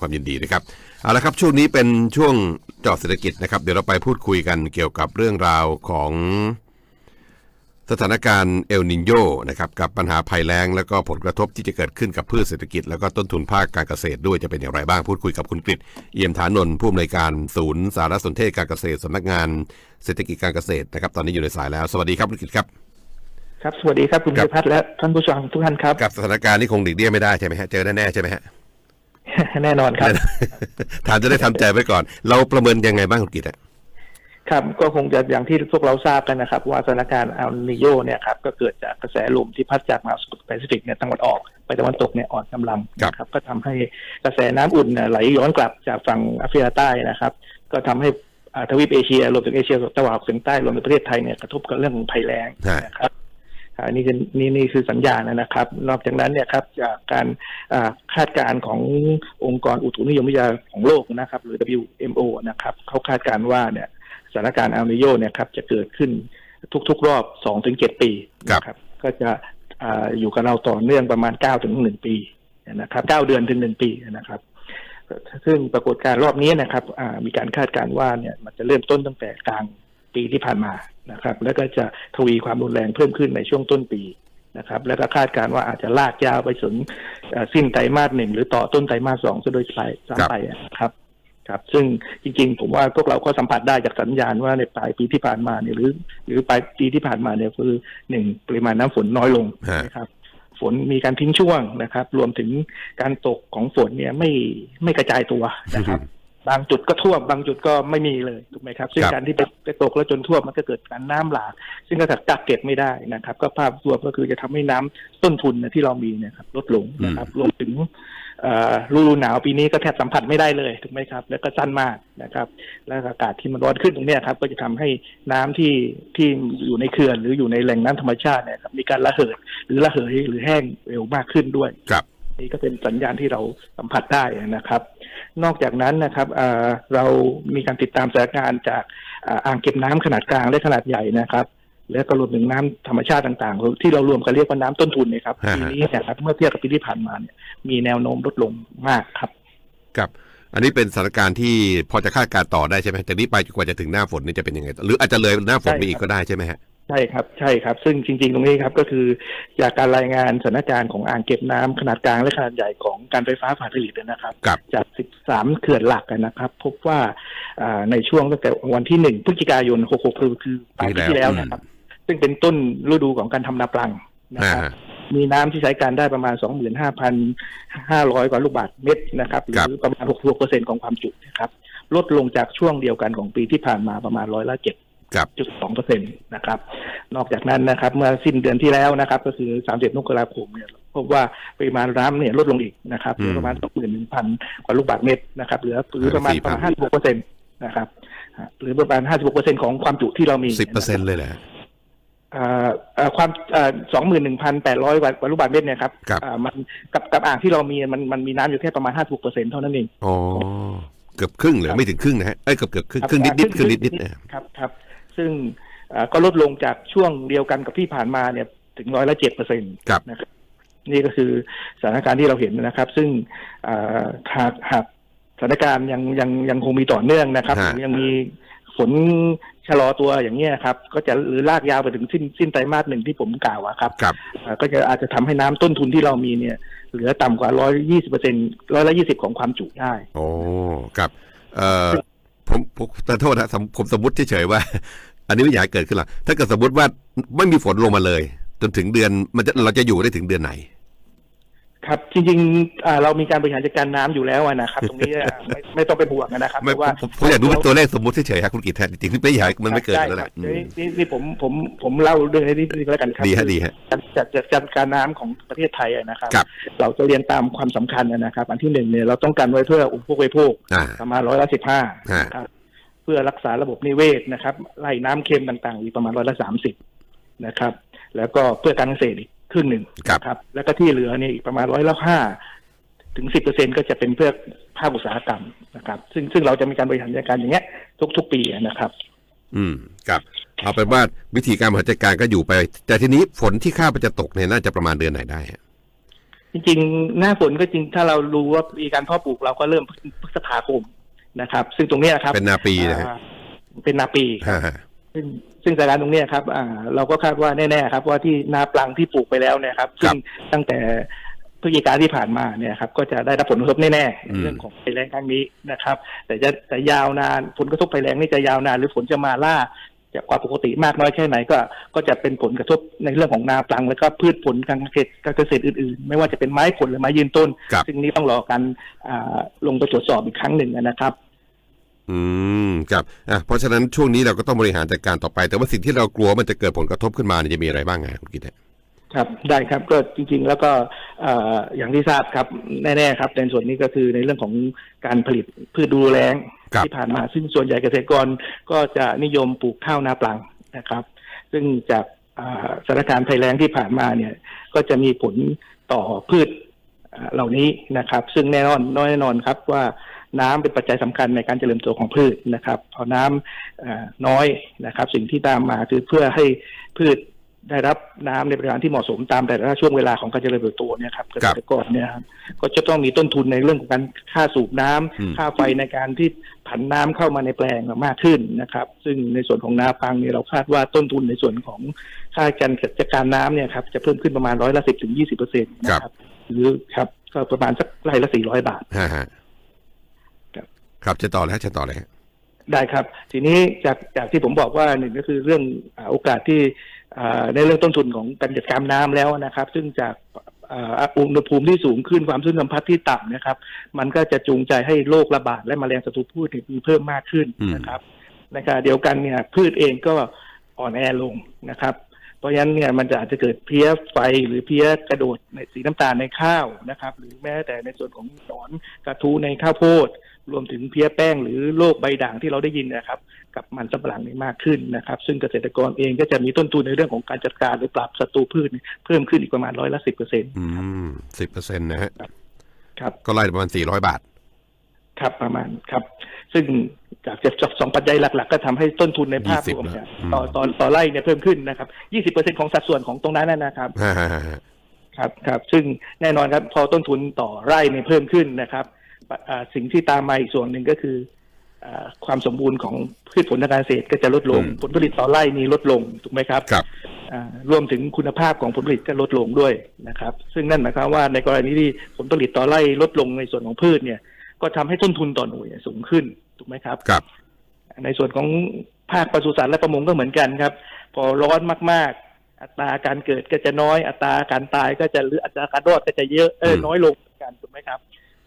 ความยินดีนะครับเอาละครับช่วงนี้เป็นช่วงเจาะเศรษฐกิจนะครับ เดี๋ยวเราไปพูดคุยกันเกี่ยวกับเรื่องราวของสถานการณ์เอลนินโยนะครับกับปัญหาภัยแล้ง แล้วก็ผลกระทบที่จะเกิดขึ้นกับพืชเศรษฐกิจ แล้วก็ต้นทุนภาคการเกษตรด้วยจะเป็นอย่างไรบ้างพูดคุยกับคุณกฤษเอี่ยมฐานนท์ผู้อำนวยการศูนย์สารสนเทศการเกษตรสำนักงานเศรษฐกิจการเกษตรนะครับ ตอนนี้อยู่ในสายแล้ว สวัสดีครับคุณกฤษครับครับสวัสดีครับคุณครัพิบพัฒน์และท่านผู้ชมทุกท่านครับกับสถานการณ์ที่คงหลีกเลี่ยงไม่ได้ใช่ไหมฮะเจอแน่ๆใช่ไหมฮะ แน่นอนครับทานจะได้ทำใจไว้ก่อน เราประเมินยังไงบ้างคุณกิตอะครับก็คงจะอย่างที่พวกเราทราบกันนะครับ ว่าสถานการณ์อัลนิโยเนี่ยครับก็เกิดจากกระแสลมที่พัดจากมหาสมุทรแปซิฟิกเนี่ยตะวันออกไปตะวันตกเนี่ยอ่อนกำลังนะครับก็ทำให้กระแสน้ำอุ่นเนี่ยไหลย้อนกลับจากฝั่งแอฟริกาใต้นะครับ ก็ทำให้อ่าทวีปเอเชียรวมถึงเอเชียตะวันออกเฉียงใต้รวมถึงประเทศไทยเนี่ยกระทบกับเรื่องของภัยแล้งฮะนะครับ อ่านี่คือนี่นี่คือสัญญาณนะครับ นอกจากนั้นเนี่ยครับจากการอ่าคาดการณ์ขององค์กรอุตุนิยมวิทยาของโลกนะครับ หรือ WMO นะครับเขาคาดการณ์ว่าเนี่ยสถานการณ์อัลนิโยเนี่ยครับจะเกิดขึ้นทุกๆ รอบ2ถึง7ปีนะครับก็จะอ่าอยู่กับเราต่อเนื่องประมาณ9ถึง1ปีนะครับ9เดือนถึง1ปีนะครับ ซึ่งปรากฏการณ์รอบนี้นะครับอ่ามีการคาดการณ์ว่าเนี่ยมันจะเริ่มต้นตั้งแต่กลาง ปีที่ผ่านมานะครับ แล้วก็จะทวีความรุนแรงเพิ่มขึ้นในช่วงต้นปีนะครับ แล้วก็คาดการณ์ว่าอาจจะลากยาวไปถึงเอ่อสิ้นไตรมาสหนึ่งหรือต่อต้นไตรมาสสองซะโดยสายสามไปนะครับครับ ซึ่งจริงๆ ผมว่าพวกเราก็สัมผัสได้จากสัญญาณว่าในปลายปีที่ผ่านมาเนี่ยหรือ หรือปลายปีที่ผ่านมาเนี่ยคือหนึ่งปริมาณน้ำฝนน้อยลงฮะนะครับฝนมีการทิ้งช่วงนะครับ รวมถึงการตกของฝนเนี่ยไม่ไม่กระจายตัวนะครับ บางจุดก็ท่วมบางจุดก็ไม่มีเลยถูกไหมครับ ซึ่งครับการที่ไปไปตกแล้วจนท่วมมันก็เกิดการน้ำหลากซึ่งก็กักเก็บไม่ได้นะครับ ก็ภาพรวมก็คือจะทำให้น้ำต้นทุนเนี่ยที่เรามีเนี่ยครับลดลงนะครับรวมถึงเอ่อฤดูหนาวปีนี้ก็แทบสัมผัสไม่ได้เลยถูกไหมครับ แล้วก็สั้นมากนะครับ แล้วอากาศที่มันร้อนขึ้นตรงเนี้ยครับ ก็จะทำให้น้ำที่ที่อยู่ในเขื่อน หรืออยู่ในแหล่งน้ำธรรมชาติเนี่ยครับมีการระเหยหรือระเหยหรือแห้งเร็วมากขึ้นด้วยครับนี่ก็เป็นสัญญาณที่เราสัมผัสได้นะครับ นอกจากนั้นนะครับเอ่อเรามีการติดตามสถานการณ์จากอ่าอ่างเก็บน้ำขนาดกลางและขนาดใหญ่นะครับและก็รวมถึงน้ำธรรมชาติต่างๆ ที่เรารวมกันเรียกว่าน้ำต้นทุนเนยครับฮะปีนี้เนะครับเมื่อเทียบกับปีที่ผ่านมาเนี่ยมีแนวโน้มลดลงมากครับครับ อันนี้เป็นสถานการณ์ที่พอจะคาดการณ์ต่อได้ใช่ไหมจากนี้ไปจนกว่าจะถึงหน้าฝนนี่จะเป็นยังไง หรืออาจจะเลยหน้าฝนไปอีกก็ได้ใช่ไหมฮะ ใช่ครับใช่ครับ ซึ่งจริง ๆ ตรงนี้ครับก็คือจากการรายงานสถานการณ์ของอ่างเก็บน้ำขนาดกลางและขนาดใหญ่ของการไฟฟ้าฝ่ายผลิตนะครับครับจาก 13 เขื่อนหลักกันนะครับ พบว่าอ่าในช่วงตั้งแต่วันที่ 1 พฤศจิกายน 66คือคือปลายปีที่แล้วนะครับ ซึ่งเป็นต้นฤดูของการทำนาปลังนะอ่าครับมีน้ำที่ใช้การได้ประมาณ 25,500 กว่าลูกบาศก์เมตรนะครับหครัรืบอประมาณ 66%ของความจุนะครับลดลงจากช่วงเดียวกันของปีที่ผ่านมาประมาณร้อยละเจ็ดครับ จุดสองเปอร์เซ็นตนะครับ นอกจากนั้นนะครับ เมื่อสิ้นเดือนที่แล้วนะครับ ก็คือสามสิบมกราคมเนี่ยพบว่าปริมาณน้ำเนี่ยลดลงอีกนะครับเหลือประมาณสองหมื่นหนึ่งพันกว่าลูกบาศก์เมตรนะครับเหลือหรือประมาณประมาณห้าสิบหกเปอร์เซ็นตนะครับฮะหรือประมาณห้าสิบหกเปอร์เซ็นของความจุที่เรามีสิบเปอร์เซ็นต์เลยแหละอ่าอ่าความสองหมื่นหนึ่งพันแปดร้อยกว่าลูกบาศก์เมตรเนี่ยครับครับอ่ามันกับกับอ่างที่เรามีมันมันมีน้ำอยู่แค่ประมาณห้าสิบหกเปอร์เซ็นเท่านั้นเองอ๋อเกือบครึ่งเลยไม่ถึงครึ่งนะฮะเอ้ยเกือบเกือบครึ่งครึ่งนิดนิดๆครึ่งนิดนิดๆนะครับครับ ซึ่งอ่าก็ลดลงจากช่วงเดียวกันกับที่ผ่านมาเนี่ยถึงร้อยละเจ็ดเปอร์เซ็นต์ครับนะครับนี่ก็คือสถานการณ์ที่เราเห็นนะครับ ซึ่งอ่าหากหากสถานการณ์ยังยังยังคงมีต่อเนื่องนะครับฮะหรือยังมีฝนชะลอตัวอย่างนี้ยครับ ก็จะหรือลากยาวไปถึงสิ้นสิ้นไตรมาสหนึ่งที่ผมกล่าวอะครับครับอ่าก็จะอาจจะทำให้น้ำต้นทุนที่เรามีเนี่ย เหลือต่ำกว่าร้อยยี่สิบเปอร์เซ็นร้อยละยี่สิบของความจุได้ โอ้ครับ เอ่อ ผมผมขอโทษนะผมสมมติเฉยๆว่า อันนี้ไม่อยากให้เกิดขึ้นหรอกถ้าเกิดสมมติว่าไม่มีฝนลงมาเลย จนถึงเดือนมันจะเราจะอยู่ได้ถึงเดือนไหน ครับจริงๆอ่าเรามีการบริหารจัดการน้ำอยู่แล้วอะนะครับ ตรงนี้อะไม่ไม่ต้องเป็นห่วงนะครับไม่เพราะว่าผมผมอยากดูเป็นตัวเลขสมมติเฉยๆครับคุณกิตแทนจริงๆไม่อยากให้มันไม่เกิดใช่แล้วแหครัละบอืนี่มนี่นี่ผมผมผมเล่าเรื่องนี้นิดนึงแล้วกันครับดีฮะดีฮะการจัดจัดจัดการน้ำของประเทศไทยอะนะครับครับ เราจะเรียนตามความสำคัญอะนะครับ อันที่หนึ่งเนี่ยเราต้องการไว้เพื่ออุปโภคบริโภคอ่าประมาณร้อยละสิบห้าฮะครับเพื่อรักษาระบบนิเวศนะครับไล่น้ำเค็มต่างๆ อีกประมาณร้อยละสามสิบนะครับ แล้วก็เพื่อการเกษตรอีกค รึ่งหนึ่งครับครับแล้วก็ที่เหลือเนี่ยอีกประมาณร้อยละห้าถึงสิบเปอร์เซ็นก็จะเป็นเพื่อภาคอุตสาหกรรมนะครับ ซึ่งซึ่งเราจะมีการบริหารจัดการอย่างเงี้ยทุกๆปีนะครับ อืมครับเอาเป็นว่าวิธีการบริหารจัดการก็อยู่ไป แต่ทีนี้ฝนที่คาดว่าจะตกเนี่ยน่าจะประมาณเดือนไหนได้ฮะจริงๆ หน้าฝนก็จริงถ้าเรารู้ว่ามีการเพาะปลูกเราก็เริ่มพฤษภาคมนะครับ ซึ่งตรงเนี้ยครับ เป็นนาปีนะฮะอ่าเป็นนาปีครับฮะฮะ ซึ่งซึ่งสถานการณ์ตรงเนี้ยครับอ่าเราก็คาดว่าแน่ๆครับว่าที่นาปลังที่ปลูกไปแล้วเนี่ยครับซึ่งตั้งแต่พฤศจิกาที่ผ่านมาเนี่ยครับก็จะได้รับผลกระทบแน่ๆในเรื่องของภัยแล้งครั้งนี้นะครับ แต่จะแต่ยาวนานผลกระทบภัยแล้งนี่จะยาวนานหรือฝนจะมาล่าจากกว่าปกติมากน้อยแค่ไหนก็ ก็จะเป็นผลกระทบในเรื่องของนาปลัง แล้วก็พืชผลการเกษตรการเกษตรอื่นๆ ไม่ว่าจะเป็นไม้ผลหรือไม้ยืนต้นครับซึ่งนี้ต้องรอการอ่าลงไปตรวจสอบอีกครั้งหนึ่งนะครับ อืมครับอะเพราะฉะนั้นช่วงนี้เราก็ต้องบริหารจัดการต่อไป แต่ว่าสิ่งที่เรากลัวมันจะเกิดผลกระทบขึ้นมาเนี่ยจะมีอะไรบ้างไงคุณกิตเนี่ยครับได้ครับก็จริง ๆ แล้วก็เอ่ออย่างที่ทราบครับแน่ๆครับในส่วนนี้ก็คือในเรื่องของการผลิตพืชดูแลงครับที่ผ่านมาซึ่งส่วนใหญ่เกษตรกรก็จะนิยมปลูกข้าวนาปลังนะครับ ซึ่งจากอ่าสถานการณ์ภัยแล้งที่ผ่านมาเนี่ย ก็จะมีผลต่อพืชอ่าเหล่านี้นะครับ ซึ่งแน่นอนแน่นอนครับว่า น้ำเป็นปัจจัยสำคัญในการเจริญตัวของพืชนะครับพอน้ำอ่าน้อยนะครับ สิ่งที่ตามมาคือเพื่อให้พืชได้รับน้ำในปริมาณที่เหมาะสมตามแต่ละช่วงเวลาของการเจริญเติบโตเนี่ยครับเกษตรกรเนี่ยครับก็จะต้องมีต้นทุนในเรื่องของการค่าสูบน้ำอืมค่าไฟในการที่ผันน้ำเข้ามาในแปลงมากขึ้นนะครับ ซึ่งในส่วนของนาปังเนี่ยเราคาดว่าต้นทุนในส่วนของค่าการจัดการน้ำเนี่ยครับจะเพิ่มขึ้นประมาณร้อยละสิบถึงยี่สิบเปอร์เซ็นต์นะครับหรือครับก็ประมาณสักไร่ละสี่ร้อยบาทฮะฮะ ครับครับจะต่อแล้วจะต่อเลยฮะได้ครับ ทีนี้จากจากที่ผมบอกว่าหนึ่งก็คือเรื่องอาโอกาสที่อ่าในเรื่องต้นทุนของการจัดการน้ำแล้วนะครับ ซึ่งจากอ่าอุณหภูมิที่สูงขึ้นความชื้นสัมผัสที่ต่ำนะครับ มันก็จะจูงใจให้โรคระบาดและแมลงศัตรูพืชเนี่ยมีเพิ่มมากขึ้นนะครับในขณะเดียวกันเนี่ยพืชเองก็อ่อนแอลงนะครับ เพราะฉะนั้นเนี่ยมันจะอาจจะเกิดเพี้ยไฟหรือเพี้ยกระโดดในสีน้ำตาลในข้าวนะครับ หรือแม้แต่ในส่วนของหนอนกระทูในข้าวโพดรวมถึงเพี้ยแป้งหรือโรคใบด่างที่เราได้ยินนะครับ กับมันสำปะหลังนี่มากขึ้นนะครับ ซึ่งเกษตรกรเองก็จะมีต้นทุนในเรื่องของการจัดการหรือปรับศัตรูพืชนี่เพิ่มขึ้นอีกประมาณร้อยละสิบเปอร์เซ็นต์อืมสิบเปอร์เซ็นต์นะฮะครับ ก็ไล่ประมาณสี่ร้อยบาท ครับประมาณครับ ซึ่ง จากจากสองปัจจัยหลัก ๆ ก็ทำให้ต้นทุนในภาพรวมเนี่ย20ต่อต่อต่อไร่เนี่ยเพิ่มขึ้นนะครับยี่สิบเปอร์เซ็นของสัดส่วนของตรงนั้นนะนะครับฮะฮะฮะฮะครับครับ ซึ่งแน่นอนครับ พอต้นทุนต่อไร่เนี่ยเพิ่มขึ้นนะครับอ่าสิ่งที่ตามมาอีกส่วนหนึ่งก็คืออาความสมบูรณ์ของพืชผลทางการเกษตรก็จะลดลง ผลผลิตต่อไร่นี่ลดลงถูกไหมครับครับอ่ารวมถึงคุณภาพของผลผลิตก็ลดลงด้วยนะครับ ซึ่งนั่นหมายความว่าในกรณีที่ผลผลิตต่อไร่ลดลงในส่วนของพืชเนี่ย ก็ทำให้ต้นทุนต่อหน่วยสูงขึ้น ถูกไหมครับครับ ในส่วนของภาคปศุสัตว์และประมงก็เหมือนกันครับ พอร้อนมากๆ อัตราการเกิดก็จะน้อย อัตราการตายก็จะหรืออัตราการรอดก็จะเยอะเอออืมน้อยลงเหมือนกันถูกไหมครับ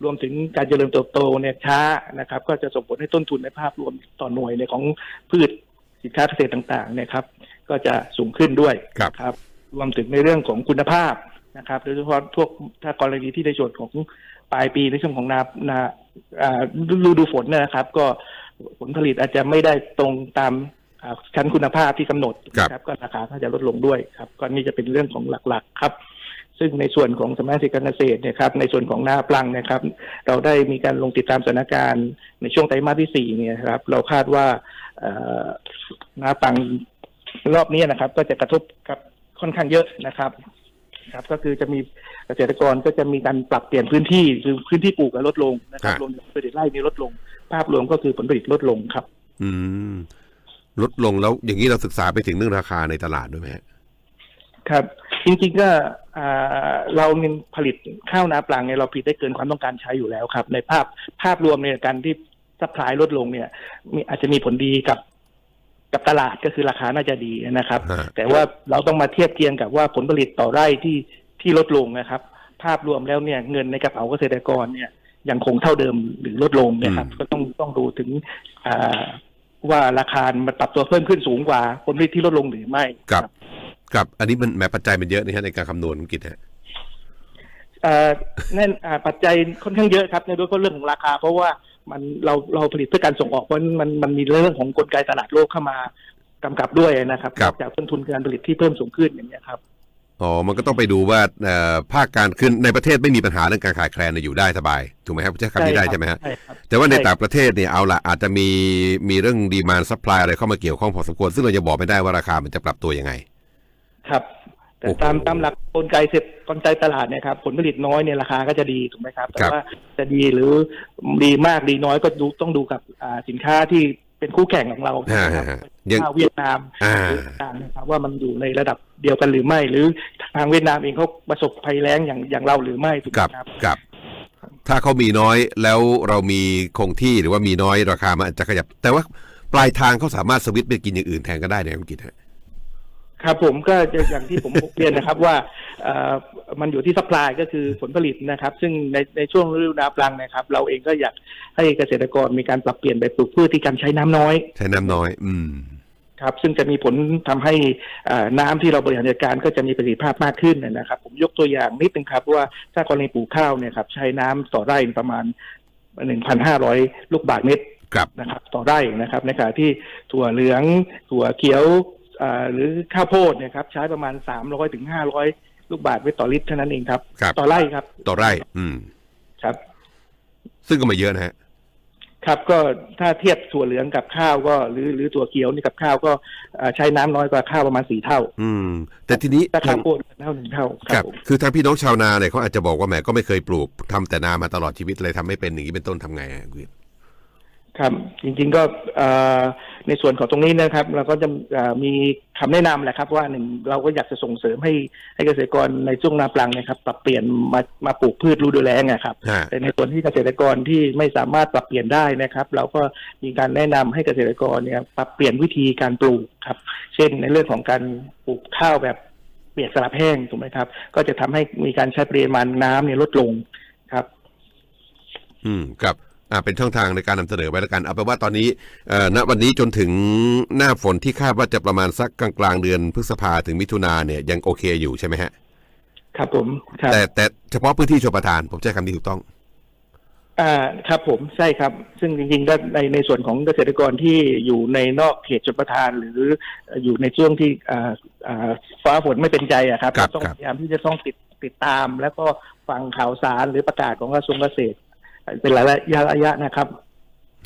รวมถึงการเจริญเติบโตเนี่ยช้านะครับ ก็จะส่งผลให้ต้นทุนในภาพรวมต่อหน่วยในของพืชสินค้าเกษตรต่างๆเนี่ยครับ ก็จะสูงขึ้นด้วยครับครับรวมถึงในเรื่องของคุณภาพนะครับ โดยเฉพาะพวกถ้ากรณีที่ในส่วนของปลายปีในช่วงของนานา อ่าฤดูฝนเนยนะครับ ก็ผลผลิตอาจจะไม่ได้ตรงตามอ่าชั้นคุณภาพที่กำหนดครับนะก็ราคาก็จะลดลงด้วยครับก็นี่จะเป็นเรื่องของหลักๆครับ ซึ่งในส่วนของสำนักงานการเกษตรเนี่ยครับในส่วนของนาปลังเนะครับ เราได้มีการลงติดตามสถานการณ์ในช่วงไตรมาสที่สี่เนี่ยครับ เราคาดว่าเอ่อนาปลังรอบนี้นะครับ ก็จะกระทบกับค่อนข้างเยอะนะครับ ครับ ก็คือจะมีเกษตรกรก็จะมีการปรับเปลี่ยนพื้นที่คือพื้นที่ปลูกก็ลดลงนะครับฮะรวมถึงผลผลิตไร่มีลดลง ภาพรวมก็คือผลผลิตลดลงครับ อืม ลดลงแล้วอย่างนี้เราศึกษาไปถึงเรื่องราคาในตลาดด้วยไหมฮะครับ จริงๆก็อ่าเรามีผลิตข้าวนาปลังเนี่ยเราผลิตได้เกินความต้องการใช้อยู่แล้วครับ ในภาพภาพรวมเนี่ยการที่ซัพพลายลดลงเนี่ยมีอาจจะมีผลดีกับ กับตลาดก็คือราคาน่าจะดีนะครับฮะแต่ว่าเราต้องมาเทียบเคียงกับว่าผลผลิตต่อไร่ที่ที่ลดลงนะครับ ภาพรวมแล้วเนี่ยเงินในกระเป๋าเกษตรกรเนี่ยยังคงเท่าเดิมหรือลดลงเนะครับ ก็ต้องต้องดูถึงอ่าว่าราคามันปรับตัวเพิ่มขึ้นสูงกว่าผลผลิตที่ลดลงหรือไม่ครับครับ อันนี้มันแหมปัจจัยมันเยอะนะฮะในการคำนวณคุณกิตฮะเอ่อแน่นอ่าปัจจัยค่อนข้างเยอะครับในโดยเฉพาะเรื่องของราคา เพราะว่า มันเราเราผลิตเพื่อการส่งออกเพราะมันมันมีเรื่องของกลไกตลาดโลกเข้ามากำกับด้วยนะครับครับจากต้นทุนการผลิตที่เพิ่มสูงขึ้นอย่างนี้ยครับอ๋อ มันก็ต้องไปดูว่าเอ่อภาคการขึ้นในประเทศไม่มีปัญหาเรื่องการขาดแคลนเนี่ยอยู่ได้สบายถูกไหมครับใช้คำนี้ได้ใช่ไหมฮะใช่ครับแต่ว่าในใช่ต่างประเทศเนี่ยเอาละอาจจะมีมีเรื่องดีมานซัพพลายอะไรเข้ามาเกี่ยวข้องพอสมควรซึ่งเราจะบอกไม่ได้ว่าราคามันจะปรับตัวยังไง ครับ แต่โอ้โหตามตามหลักกลไกเศรษฐกลไกตลาดเนี่ยครับผลผลิตน้อยเนี่ยราคาก็จะดีถูกไหมครับ แต่ครับว่าจะดีหรือดีมากดีน้อยก็ดูต้องดูกับอ่าสินค้าที่เป็นคู่แข่งของเราฮะนะครับฮะยังข้าวเวียดนามอ่าหรือต่างๆนะครับว่ามันอยู่ในระดับเดียวกันหรือไม่ หรือทางเวียดนามเองเขาประสบภัยแล้งอย่างอย่างเราหรือไม่ถูกไหกัมบครับกับ ถ้าเขามีน้อยแล้วเรามีคงที่หรือว่ามีน้อยราคามันอาจจะขยับ แต่ว่าปลายทางเขาสามารถสวิตช์ไปกินอย่างอื่นแทนก็ได้เนี่ยคุณกิตฮะ ครับผมก็จะอย่างที่ผมเรียนนะครับว่าเอ่อมันอยู่ที่ซัพพลายก็คือผลผลิตนะครับ ซึ่งในในช่วงฤดูนาปลังนะครับ เราเองก็อยากให้เกษตรกรมีการปรับเปลี่ยนไปปลูกพืชที่การใช้น้ำน้อย ใช้น้ำน้อย อืมครับ ซึ่งจะมีผลทำให้เอ่อน้ำที่เราบริหารจัดการก็จะมีประสิทธิภาพมากขึ้นนะครับ ผมยกตัวอย่างนิดนึงครับว่าถ้ากรณีปลูกข้าวเนี่ยครับใช้น้ำต่อไร่ประมาณ1,500ลูกบาศก์เมตรครับนะครับ ต่อไร่นะครับ ในขณะที่ถั่วเหลืองถั่วเขียวอ่า หรือข้าวโพดเนี่ยครับใช้ประมาณสามร้อยถึงห้าร้อยลูกบาศก์เมตรต่อลิตรเท่านั้นเองครับครับ ต่อไร่ครับ ต่อไร่ อืม ครับ ซึ่งก็ไมาเยอะนะฮะ ครับก็ถ้าเทียบถั่วเหลืองกับข้าวก็หรือหรือถั่วเขียวนี่กับข้าวก็อ่าใช้น้ำน้อยกว่าข้าวประมาณสี่เท่าอืม แต่ทีนี้ถ้าทาข้างวโพดเท่าหนึ่งเท่าคครัรับบผมคือทางพี่น้องชาวนาเนี่ยเขาอาจจะบอกว่าแหมก็ไม่เคยปลูกทำแต่นามาตลอดชีวิตเลยทำไม่เป็นอย่างนี้เป็นต้นทำไงฮะคุณกิต ครับจริงๆก็เอ่อในส่วนของตรงนี้นะครับ เราก็จะเอ่อมีคำแนะนำแหละครับว่าหนึ่งเราก็อยากจะส่งเสริมให้ให้เกษตรกรในช่วงนาปลังเนะครับ ปรับเปลี่ยนมามาปลูกพืชฤดูแล้งนะครับฮะแต่ในส่วนที่เกษตรกรที่ไม่สามารถปรับเปลี่ยนได้นะครับ เราก็มีการแนะนำให้เกษตรกรเนี่ยปรับเปลี่ยนวิธีการปลูกครับ เช่นในเรื่องของการปลูกข้าวแบบเปียกสลับแห้งถูกไหมครับ ก็จะทำให้มีการใช้ปริมาณน้ำเนี่ยลดลงครับ อืมครับ อ่าเป็นช่องทางในการนำเสนอไว้แล้วกันเอาเป็นว่าตอนนี้เอ่อณวันนี้จนถึงหน้าฝนที่คาดว่าจะประมาณสักกลางกลางๆเดือนพฤษภาถึงมิถุนาเนี่ยยังโอเคอยู่ใช่ไหมฮะ ครับผมครับแต่แต่เฉพาะพื้นที่ชลประทาน ผมใช้คำนี้ถูกต้องอ่าครับผมใช่ครับ ซึ่งจริงๆก็ในในส่วนของเกษตรกรที่อยู่ในนอกเขตชลประทาน หรืออยู่ในช่วงที่อ่าอ่าฟ้าฝนไม่เป็นใจอะครับครับต้องครับพยายามที่จะต้องติดติดตาม แล้วก็ฟังข่าวสารหรือประกาศของกระทรวงเกษตร เป็นระยะระยะนะครับ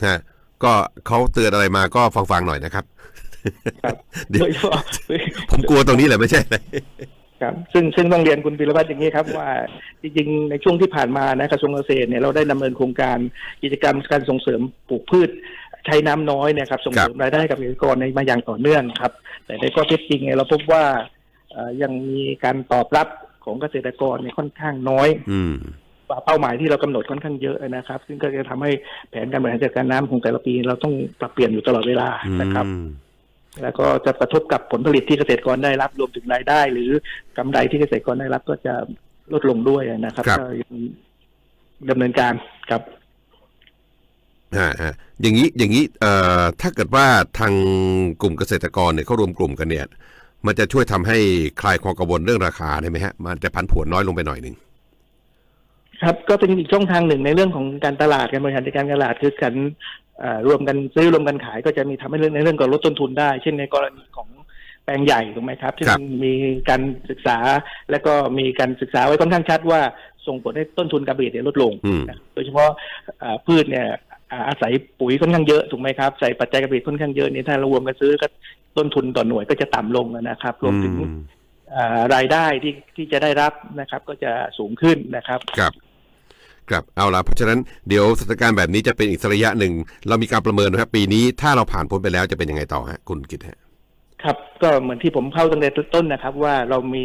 ฮะก็เขาเตือนอะไรมาก็ฟังๆหน่อยนะครับครับเดี๋ยวโดยเฉพาะผมกลัวตรงนี้แหละไม่ใช่อะไรครับซึ่งซึ่งต้องเรียนคุณพิรวัตรอย่างนี้ครับว่าจริงๆ ในช่วงที่ผ่านมานะกระทรวงเกษตรเนี่ยเราได้ดำเนินโครงการกิจกรรมการส่งเสริมปลูกพืชใช้น้ำน้อยเนี่ยครับส่งเสริมรายได้กับเกษตรกรในมาอย่างต่อเนื่องครับ แต่ในข้อเท็จจริงเนี่ยเราพบว่าเอ่อยังมีการตอบรับของเกษตรกรเนี่ยค่อนข้างน้อยอืมกว่า เป้าหมายที่เรากำหนดค่อนข้างเยอะนะครับ ซึ่งก็จะทำให้แผนการบริหารจัดการน้ำของแต่ละปี เราต้องปรับเปลี่ยนอยู่ตลอดเวลานะครับอืมแล้วก็จะกระทบกับผลผลิตที่เกษตรกรได้รับรวมถึงรายได้ หรือกำไรที่เกษตรกรได้รับก็จะลดลงด้วยนะครับครับก็ยังดำเนินการครับฮะฮะอย่างนี้อย่างนี้เอ่อถ้าเกิดว่าทางกลุ่มเกษตรกรเนี่ยเขารวมกลุ่มกันเนี่ย มันจะช่วยทำให้คลายความกังวลเรื่องราคาได้ไหมฮะ มันจะผันผวนน้อยลงไปหน่อยหนึ่ง ครับก็เป็นอีกช่องทางหนึ่งในเรื่องของการตลาดการบริหารจัดการตลาดคือการเอ่อรวมกันซื้อรวมกันขายก็จะมีทำให้เรื่องในเรื่องของลดต้นทุนได้ เช่นในกรณีของแปลงใหญ่ถูกไหมครับที่งมีการศึกษาและก็มีการศึกษาไว้ค่อนข้างชัดว่าส่งผลให้ต้นทุนการผลิตเนี่ยลดลงอืมนะโดยเฉพาะอ่าพืชเนี่ยอ่าอาศัยปุ๋ยค่อนข้างเยอะถูกไหมครับใส่ปัจจัยการผลิตค่อนข้างเยอะเนี่ยถ้าเรารวมกันซื้อก็ต้นทุนต่อหน่วยก็จะต่ำลงนะครับรวมถึงอืมอ่ารายได้ที่ที่จะได้รับนะครับ ก็จะสูงขึ้นนะครับ ครับครับเอาละเพราะฉะนั้นเดี๋ยวสถานการณ์แบบนี้จะเป็นอีกสักระยะหนึ่ง เรามีการประเมินนะครับปีนี้ถ้าเราผ่านพ้นไปแล้วจะเป็นยังไงต่อฮะคุณกิตฮะครับก็เหมือนที่ผมเข้าตั้งแต่ต้นนะครับ ว่าเรามี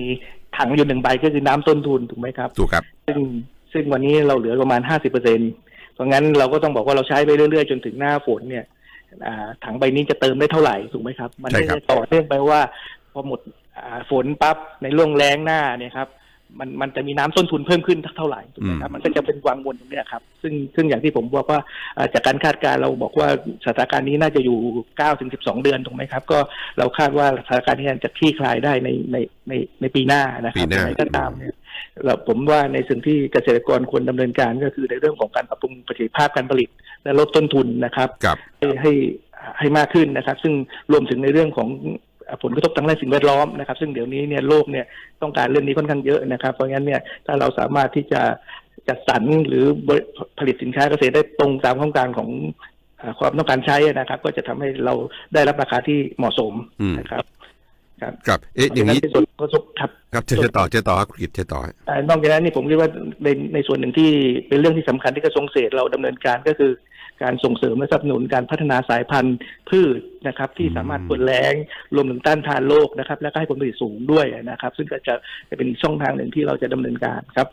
ถังอยู่หนึ่งใบก็คือน้ำต้นทุนถูกไหมครับถูกครับ ซึ่งซึ่งวันนี้เราเหลือประมาณห้าสิบเปอร์เซ็นเพราะงั้นเราก็ต้องบอกว่าเราใช้ไปเรื่อยๆ จนถึงหน้าฝนเนี่ยอ่าถังใบนี้จะเติมได้เท่าไหร่ถูกไหมครับ มันใช่ไม่ครับได้ต่อเนื่องไปว่าพอหมดอ่าฝนปั๊บในร่วงแรงหน้าเนี่ยครับ มันมันจะมีน้ำต้นทุนเพิ่มขึ้นเท่าไหร่ถูกไหมครับมันก็จะเป็นวังวนตรงเนี้ยครับ ซึ่งซึ่งอย่างที่ผมบอกว่าอ่าจากการคาดการณ์เราบอกว่าสถานการณ์นี้น่าจะอยู่เก้าถึงสิบสองเดือนถูกไหมครับ ก็เราคาดว่าสถานการณ์นี้จะคลี่คลายได้ในในในในปีหน้านะคปีรับหน้ายังไงก็ตามเนี่ยเราผมว่าในสิ่งที่เกษตรกรควรดำเนินการก็คือในเรื่องของการปรับปรุงประสิทธิภาพการผลิต และลดต้นทุนนะครับกับให้ให้ให้มากขึ้นนะครับ ซึ่งรวมถึงในเรื่องของ ผลกระทบทางด้านสิ่งแวดล้อมนะครับ ซึ่งเดี๋ยวนี้เนี่ยโลกเนี่ยต้องการเรื่องนี้ค่อนข้างเยอะนะครับ เพราะงั้นเนี่ยถ้าเราสามารถที่จะจัดสรรหรือบริผลิตสินค้าเกษตรได้ตรงตามความต้องการของอ่าความต้องการใช้นะครับ ก็จะทำให้เราได้รับราคาที่เหมาะสมอืมนะครับครับครับเอ๊ะอย่างนี้นี้เป็นส่วนกระทบครับครับเชิญเชิญต่อเชิญต่อครับคุณกิตเชิญต่อฮะอ่านอกจากนั้นนี่ผมคิดว่าในในส่วนหนึ่งที่เป็นเรื่องที่สำคัญที่กระทรวงเกษตรเราดำเนินการก็คือ การส่งเสริมและสนับสนุนการพัฒนาสายพันธุ์พืชนะครับที่สามารถทนแรงรวมถึงต้านทานโรคนะครับ และก็ให้ผลผลิตสูงด้วยนะครับ ซึ่งก็จะจะเป็นช่องทางหนึ่งที่เราจะดำเนินการครับ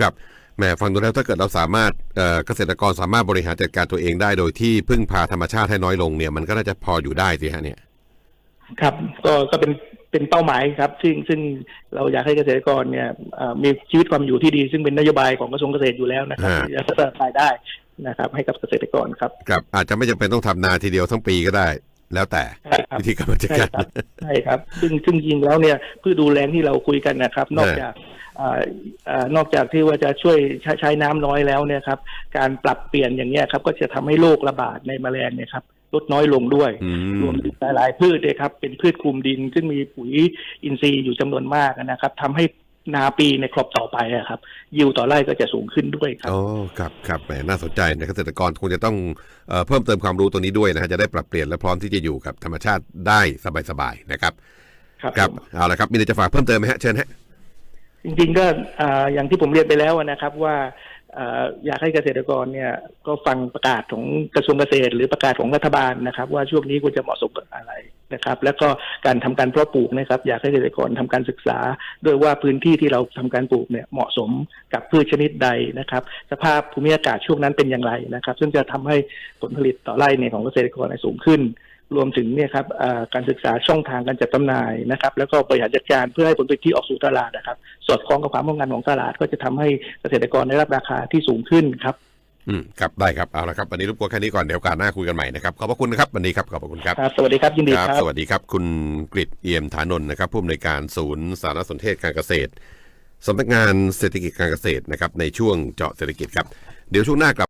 ครับแหมฟังดูแล้วถ้าเกิดเราสามารถเอ่อเกษตรกรสามารถบริหารจัดการตัวเองได้โดยที่พึ่งพาธรรมชาติให้น้อยลงเนี่ยมันก็น่าจะพออยู่ได้สิฮะเนี่ยครับก็ก็เป็นเป็นเป้าหมายครับ ซึ่งซึ่งเราอยากให้เกษตรกรเนี่ยเอ่อมีชีวิตความอยู่ที่ดี ซึ่งเป็นนโยบายของกระทรวงเกษตรอยู่แล้วนะครับฮะที่จะพัฒนารายได้ นะครับ ให้กับเกษตรกรครับครับ อาจจะไม่จำเป็นต้องทำนาทีเดียวทั้งปีก็ได้ แล้วแต่ใช่ครับวิธีการจัดใช่การครับใช่ครับ ซึ่งซึ่งจริงแล้วเนี่ยพืชดูแลที่เราคุยกันนะครับ นอกจากเอ่อเอ่อนอกจากที่ว่าจะช่วยใช้ใช้น้ำน้อยแล้วเนี่ยครับ การปรับเปลี่ยนอย่างเนี้ยครับ ก็จะทำให้โรคระบาดในแมลงเนี่ยครับลดน้อยลงด้วยอืรวมถึงหลาย ๆ พืชเลยครับ เป็นพืชคลุมดินซึ่งมีปุ๋ยอินทรีย์อยู่จำนวนมากนะครับทำให้ นาปีในครอบต่อไปอะครับยิวต่อไร่ก็จะสูงขึ้นด้วยครับอ๋อครับครับแหมน่าสนใจนะเกษตรกรคงจะต้องเอ่อเพิ่มเติมความรู้ตัวนี้ด้วยนะฮะจะได้ปรับเปลี่ยนและพร้อมที่จะอยู่กับธรรมชาติได้สบายๆนะครับ ครับครับผมเอาละครับมีอะไรจะฝากเพิ่มเติมไหมฮะเชิญฮะจริงๆก็อ่าอย่างที่ผมเรียนไปแล้วนะครับว่า อยากให้เกษตรกรเนี่ยก็ฟังประกาศของกระทรวงเกษตร หรือประกาศของรัฐบาลนะครับ ว่าช่วงนี้ควรจะเหมาะสมกับอะไรนะครับ แล้วก็การทำการเพาะปลูกนะครับ อยากให้เกษตรกรทำการศึกษาด้วยว่าพื้นที่ที่เราทำการปลูกเนี่ยเหมาะสมกับพืชชนิดใดนะครับ สภาพภูมิอากาศช่วงนั้นเป็นอย่างไรนะครับ ซึ่งจะทำให้ผลผลิตต่อไร่เนี่ยของเกษตรกรสูงขึ้น รวมถึงเนี่ยครับอ่าการศึกษาช่องทางการจัดจำหน่ายนะครับ แล้วก็บริหารจัดการเพื่อให้ผลผลิตที่ออกสู่ตลาดนะครับ สอดคล้องกับความต้องการของตลาด ก็จะทำให้เกษตรกรได้รับราคาที่สูงขึ้นครับ อืมครับได้ครับเอาละครับวันนี้รบกวนแค่นี้ก่อนเดี๋ยวโอกาสหน้าคุยกันใหม่นะครับขอบพระคุณนะครับวันนี้ครับขอบพระคุณครับครับ สวัสดีครับยินดีคครัรับบสวัสดีครับ คุณกฤษเอี่ยมฐานนท์นะครับผู้อำนวยการศูนย์สารสนเทศการเกษตรสำนักงานเศรษฐกิจการเกษตรนะครับในช่วงเจาะเศรษฐกิจครับเดี๋ยวช่วงหน้ากลับ